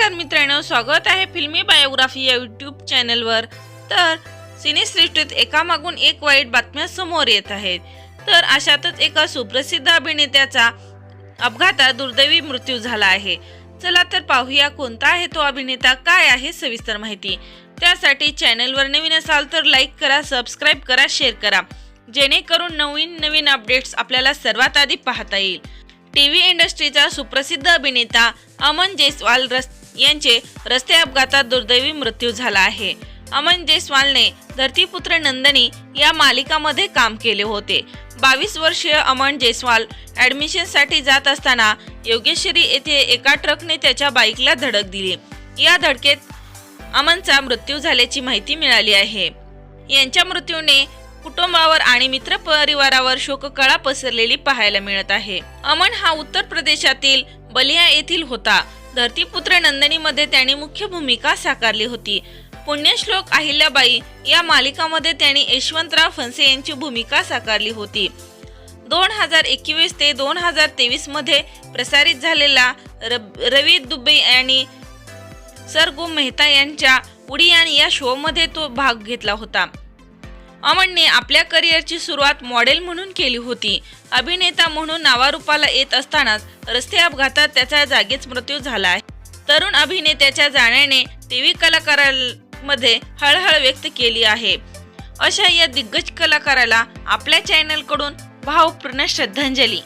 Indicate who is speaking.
Speaker 1: नमस्कार मित्रांनो स्वागत आहे फिल्मी बायोग्राफी या यूट्यूब चॅनलवर. तर सिनेसृष्टीत एकामागून एक वाईट बातम्या समोर येत आहेत. तर अशातच एका सुप्रसिद्ध अभिनेत्याचा अपघातात दुर्दैवी मृत्यू झाला आहे. चला तर पाहूया कोणता आहे तो अभिनेता काय आहे सविस्तर माहिती. त्यासाठी चॅनलवर नवीन असाल तर लाईक करा सबस्क्राईब करा शेअर करा. जेणेकरून नवीन नवीन अपडेट्स आपल्याला सर्वात आधी पाहता येईल. टीव्ही इंडस्ट्रीचा सुप्रसिद्ध अभिनेता अमन जयस्वाल रस्ते यांचे रस्ते अपघातात दुर्दैवी मृत्यू झाला आहे. अमन जयस्वालने धरतीपुत्र नंदनी या मालिकामध्ये काम केले होते. बावीस वर्षीय अमन जयस्वाल ॲडमिशनसाठी जात असताना योगेश्वरी येथे एका ट्रकने त्याच्या बाईकला धडक दिली. या धडकेत अमनचा मृत्यू झाल्याची माहिती मिळाली आहे. यांच्या मृत्यूने कुटुंबावर आणि मित्र परिवारावर शोककळा पसरलेली पाहायला मिळत आहे. अमन हा उत्तर प्रदेशातील बलिया येथील होता. धरतीपुत्र नंदनीमध्ये त्याने मुख्य भूमिका साकारली होती. पुण्यश्लोक अहिल्याबाई या मालिकामध्ये त्यांनी यशवंतराव फणसे यांची भूमिका साकारली होती. दोन हजार एकवीस ते दोन हजार तेवीसमध्ये प्रसारित झालेला रब- रवी दुबे आणि सरगुम मेहता यांच्या उडियान या शोमध्ये तो भाग घेतला होता. अमनने आपल्या करिअरची सुरुवात मॉडेल म्हणून केली होती. अभिनेता म्हणून नावारूपाला येत असतानाच रस्ते अपघातात त्याचा जागीच मृत्यू झाला आहे. तरुण अभिनेत्याच्या जाण्याने टीव्ही कलाकारांमध्ये हळहळ व्यक्त केली आहे. अशा या दिग्गज कलाकाराला आपल्या चॅनलकडून भावपूर्ण श्रद्धांजली.